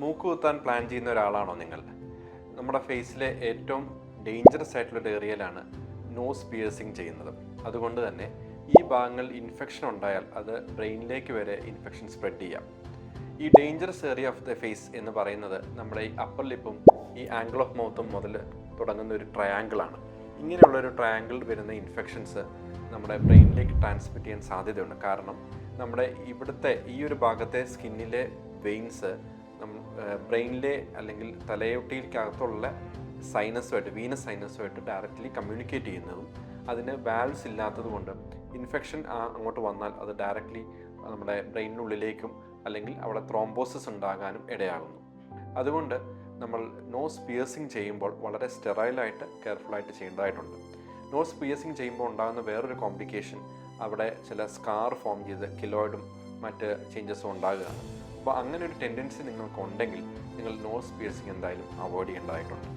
മൂക്ക് കുത്താൻ പ്ലാൻ ചെയ്യുന്ന ഒരാളാണോ നിങ്ങൾ? നമ്മുടെ ഫേസിലെ ഏറ്റവും ഡേഞ്ചറസ് ആയിട്ടുള്ള ഒരു ഏരിയയിലാണ് നോസ് പിയേഴ്സിങ് ചെയ്യുന്നത്. അതുകൊണ്ട് തന്നെ ഈ ഭാഗങ്ങളിൽ ഇൻഫെക്ഷൻ ഉണ്ടായാൽ അത് ബ്രെയിനിലേക്ക് വരെ ഇൻഫെക്ഷൻ സ്പ്രെഡ് ചെയ്യാം. ഈ dangerous area of the face എന്ന് പറയുന്നത് നമ്മുടെ ഈ അപ്പർ ലിപ്പും ഈ ആംഗിൾ ഓഫ് മൗത്തും മുതൽ തുടങ്ങുന്ന ഒരു ട്രയാങ്കിളാണ് ഇങ്ങനെയുള്ള ഒരു ട്രയാങ്കിൾ വരുന്ന ഇൻഫെക്ഷൻസ് നമ്മുടെ ബ്രെയിനിലേക്ക് ട്രാൻസ്മിറ്റ് ചെയ്യാൻ സാധ്യതയുണ്ട്. കാരണം നമ്മുടെ ഇവിടുത്തെ ഈ ഒരു ഭാഗത്തെ സ്കിന്നിലെ വെയിൻസ് ബ്രെയിനിലെ അല്ലെങ്കിൽ തലയോട്ടിക്കകത്തുള്ള സൈനസുമായിട്ട് വീനസ് സൈനസുമായിട്ട് ഡയറക്റ്റ്ലി കമ്മ്യൂണിക്കേറ്റ് ചെയ്യുന്നതും അതിന് വാൽവ്സ് ഇല്ലാത്തതുകൊണ്ട് ഇൻഫെക്ഷൻ അങ്ങോട്ട് വന്നാൽ അത് ഡയറക്റ്റ്ലി നമ്മുടെ ബ്രെയിനിനുള്ളിലേക്കും അല്ലെങ്കിൽ അവിടെ ത്രോംബോസിസ് ഉണ്ടാകാനും ഇടയാകുന്നു. അതുകൊണ്ട് നമ്മൾ നോസ് പിയേഴ്സിങ് ചെയ്യുമ്പോൾ വളരെ സ്റ്റെറൈലായിട്ട് കെയർഫുള്ളായിട്ട് ചെയ്യേണ്ടതായിട്ടുണ്ട്. നോസ് പിയേഴ്സിങ് ചെയ്യുമ്പോൾ ഉണ്ടാകുന്ന വേറൊരു കോംപ്ലിക്കേഷൻ അവിടെ ചില സ്കാർ ഫോം ചെയ്ത് കിലോയിഡും മറ്റ് ചേഞ്ചസും ഉണ്ടാകുകയാണ്. അപ്പോൾ അങ്ങനെ ഒരു ടെൻഡൻസി നിങ്ങൾക്ക് ഉണ്ടെങ്കിൽ നിങ്ങൾ നോസ് പിയർസിങ് എന്തായാലും അവോയ്ഡ് ചെയ്യേണ്ടതായിട്ടുണ്ട്.